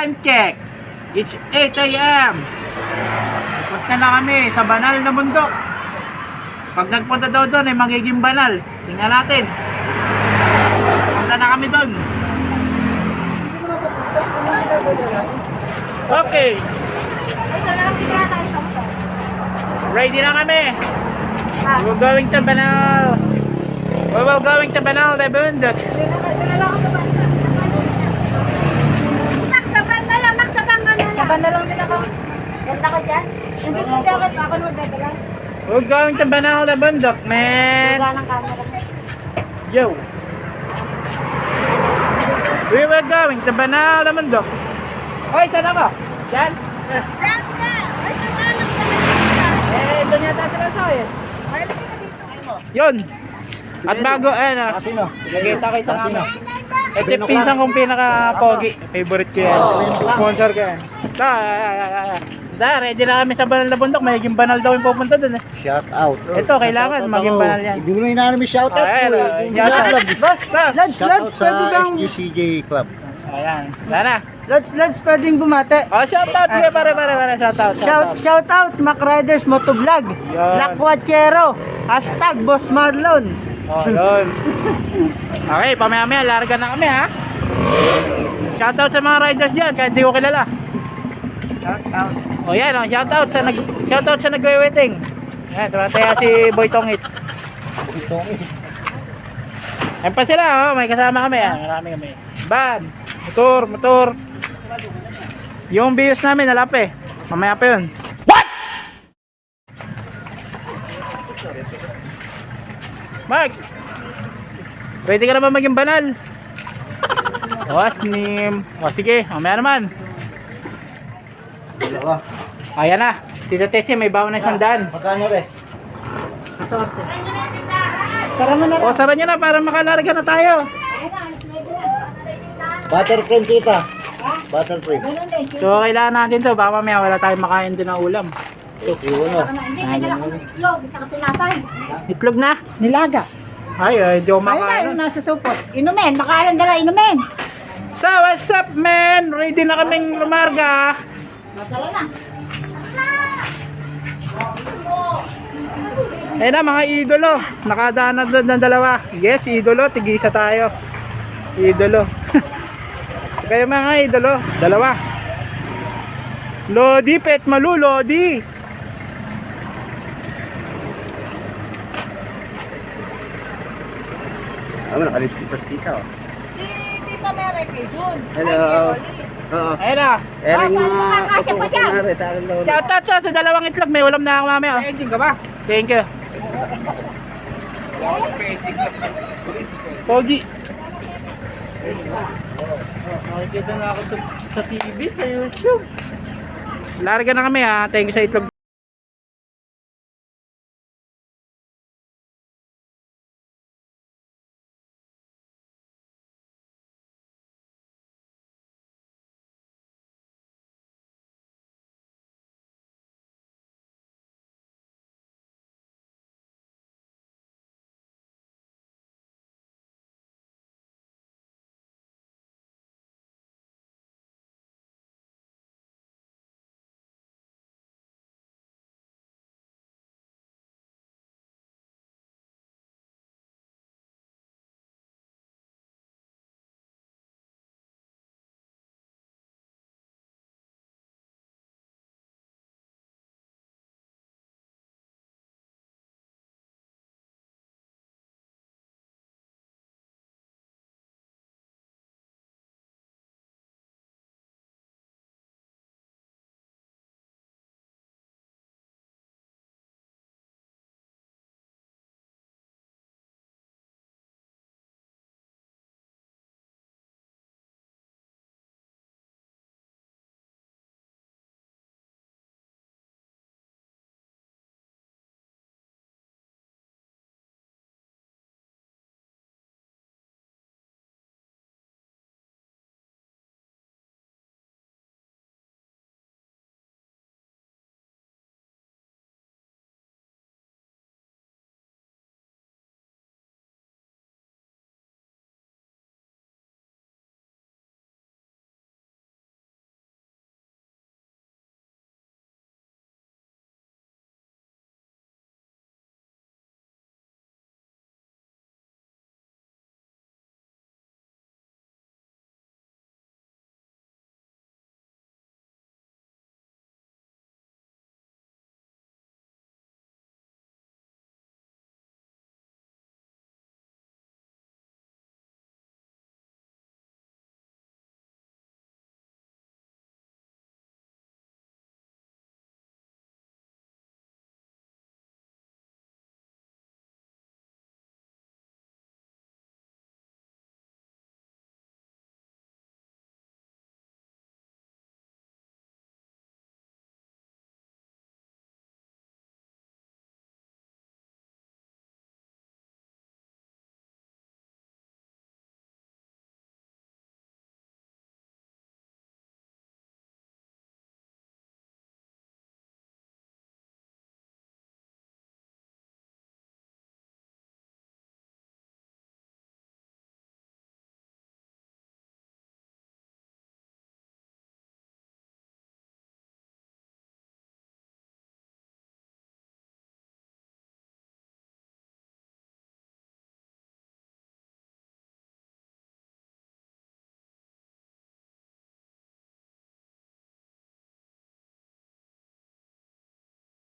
time check. It's 8 a.m. Punta na kami sa banal na bundok. Pag nagpunta daw doon ay magiging banal. Tingnan natin. Punta na kami doon. Okay. Ready na kami. We're going to Banal. We will going to Banal de Bundok. Saban na lang din ako. Ganda ko dyan. Hindi ko dapat ako magdadala. We're going to Banal de Bundok, man. Tuga ng camera. Yo. We were going to Banal de Bundok. Hoy, saan ako? Diyan? Eh, Eh, doon yata sila sa eh. Yun. At bago, eh, na. Kasino? Nakita-kita namin. Ito yung pinsan kong pinaka-pogi. Favorite ko yan. Sponsor ko yan. Da, da, ready na kami sa banal na bundok. Magiging banal daw yung pupunta dun eh. Shout out. Ito, kailangan maging banal yan. Hindi mo na may shout out. Ayan, oh, shout out. Boss, Boss, Shout out sa SGCJ Club. Ayan, sana. Let's let's pwedeng bumate. Oh, shout out sige, pare, pare, pare, shout out. Shout shout out Mac Riders Motovlog. Yan. Lakwachero. Hashtag Boss Marlon. Oh, yun. Okay, pamaya-maya, larga na kami ha. Shout out sa mga riders dyan, kahit di ko kilala. Shout out. Oh, yan, oh, shout out sa nag shout out sa nagwe-waiting. Yan, tumataya si Boy Tongit. Ito, eh. Ayan pa sila, oh, may kasama kami, ah. Marami kami. Van, motor, motor. Yung bios namin, nalap eh. Mamaya pa yun. What? Mark! Ready ka na ba maging banal? Wasnim. O sige, mamaya naman. Dalawa. Ayan na. Tita Tessie, may bawa na isang daan. Magkano re? Tara mo na. O, sara nyo na para makalarga na tayo. Butter cream tita. Butter cream. So, kailangan natin to. Baka mamaya wala tayong makain din ng ulam. Itlog na. Nilaga. Ay, ay, di ako Ayun na, makain. yung nasa supot. Inumin, makalan dala, inumin. So, what's up, man? Ready na kaming lumarga. Ayun na, mga idolo. Nakadaan na doon ng dalawa. Yes, idolo. Tigisa tayo. Idolo. Kayo mga idolo. Dalawa. Lodi, pet malu, Lodi. Ano, nakalipstick tita. oh. Si Tita Mere kay Jun. Hello. Oo. Ayun na. Ering paano makakasya pa dyan? Shout out sa sa dalawang itlog. May ulam na ako mamaya. Thank ka ba? Thank you. Pogi. Nakikita na ako sa, sa TV, sa YouTube. Larga na kami ha. Thank you sa itlog.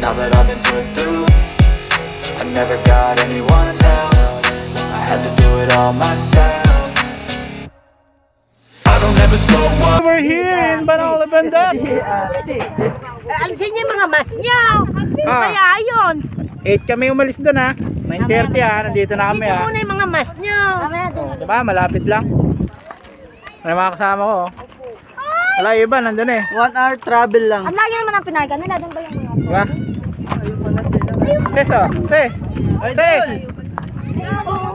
now that I've been put through I never got anyone's help I had to do it all myself I don't ever slow up Over here in Banal Bandok. Alisin niyo mga mas niyo. Ah. Kaya ayun. 8 kami umalis doon ha. 9.30 ha. Nandito na kami ha. muna yung mga mas niyo. Mamaya din. Diba? Malapit lang. May mga kasama ko. oh. Wala iba, nandun eh. One hour travel lang. Ang layo naman ang pinarga nila. Doon ba yung mga? Diba? Ses oh, ses. Ses. Oo.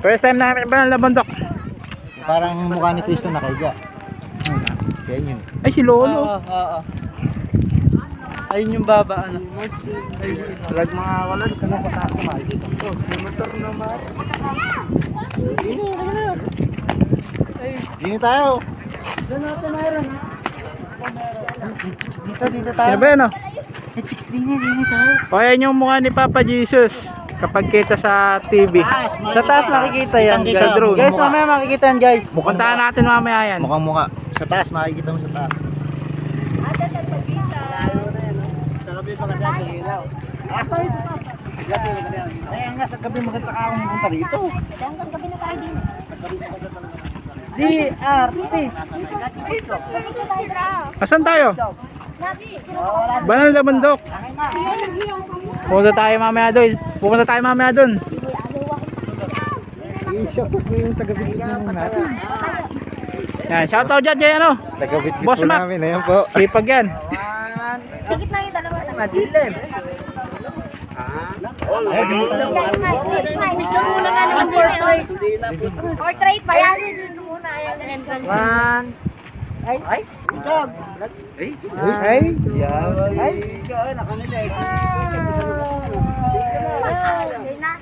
First time namin ba ng Labandok? Parang mukha ni Cristo nakaiga. Yan yun. Ay, si Lolo. Ayun yung baba, ano. Lag mga. Kano ko tayo makikita. Oh, motor naman. Dini tayo. Dito, dito tayo. Ba yun oh? Dini, dini tayo. O yan yung mukha ni Papa Jesus. Kapag kita sa TV. Sa taas makikita yan, Sa guys. drone. Guys, mamaya makikita yan, guys. Puntahan natin mamaya yan. Mukhang mukha. Sa taas, makikita mo sa taas. Ay, nga sa gabi maganda ka akong punta rito. Hanggang gabi na tayo din. Tayo, Dra. Asan tayo? Banal na bundok. Pupunta tayo mamaya doon. Pupunta tayo mamaya doon. I-shoutout mo yung taga-bigit mo natin. Yan, shoutout dyan dyan ano. Taga-bigit Boss po Mac. namin. Ayan po. Sipag yan. Sigit na yung dalawa. Madilim. Guys, smile. Guys, smile. Portrait. Portrait pa yan. Ito muna. Ayan. One. Ay. Ay. Ay. Yan. Ay. Nakanilig. Hindi na.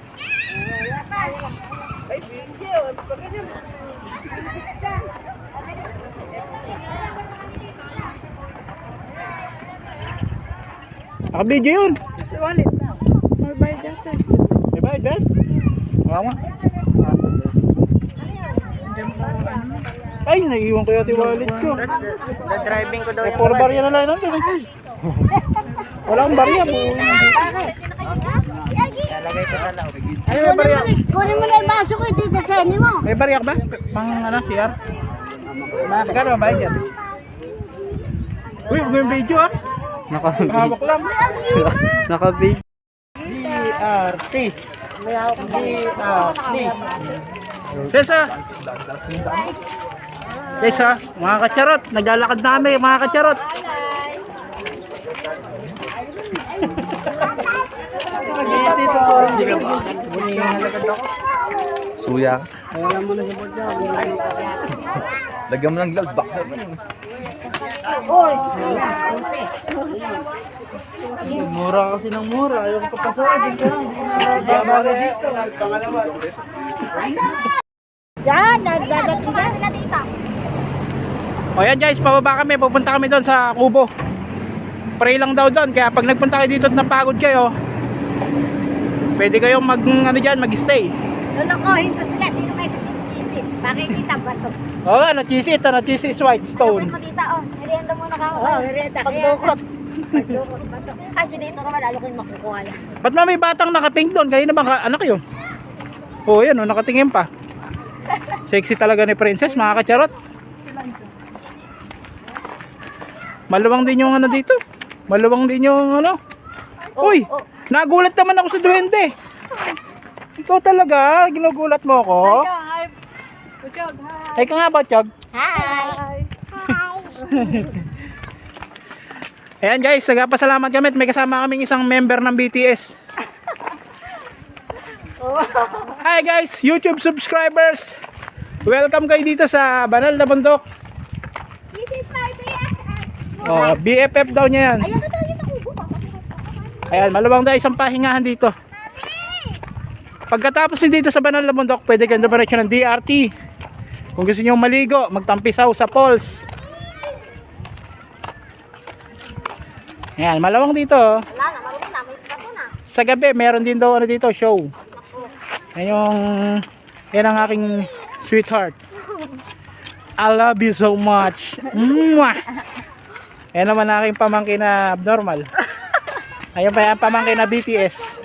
Naka-video yun. May bayad dyan. sir. May bayad dyan? Wala nga. Ay, naiiwan ko yung wallet ko. driving ko daw May four barya na lang nandun. eh. Wala akong barya. na. Lalagay ko sa loob. Ay, may barya. Kunin mo na yung baso ko, dito sa ni mo. May barya ka ba? Pang ano, CR? Magkano ba yan? Uy, huwag yung video ah. Hawak lang. DRT. DRT. Tessa! Tessa, mga kacharot, naglalakad na kami, mga kacharot. Hindi? Suya. Lagyan mo ng gloves. Baksa mo. Mura kasi ng mura. Ayaw ko papasokin ka. Bababa dito. Pangalawa. Yan, sila tita. O yan guys, pababa kami, pupunta kami doon sa kubo. Pray lang daw doon, kaya pag nagpunta kayo dito at napagod kayo, pwede kayong mag, ano dyan, mag-stay. Kayo kasi nakikita ba to? Oo, ano, cheesy ito, cheesy is white Ano stone. mo tita, oh. Merienda muna ka. Oh, merienda. Pagdukot. Pagdukot ba to? Kasi dito naman, yung makukuha yan. Ba't ma may batang nakapink doon? Kanina bang ka- anak yun? Oo, yan, oh, nakatingin pa. Sexy talaga ni Princess, mga kacharot. Maluwang din yung ano dito. Maluwang din yung ano. Uy, oh. nagulat naman ako sa duwende. Ikaw talaga, ginugulat mo ako. Ay ka nga ba, Chog? Hi! Ayan guys, nagpasalamat kami at may kasama kaming isang member ng BTS. Hi guys, YouTube subscribers. Welcome kayo dito sa Banal na Bundok. This is my BFF. Oh, BFF daw niya yan. Ayan tayo sa kubo. Ayan, maluwang daw isang pahingahan dito. Pagkatapos din dito sa Banal na Bundok, pwede kayo dumiretso ng DRT. Kung gusto niyo maligo, magtampisaw sa falls. Ayan, malawang dito. oh. Wala na, marunong na. May na. Sa gabi, meron din daw ano dito, show. Yan yung, yan ang aking sweetheart. I love you so much. Mwah! Yan naman aking pamangkin na abnormal. Ayun pa yung pamangkin na BTS.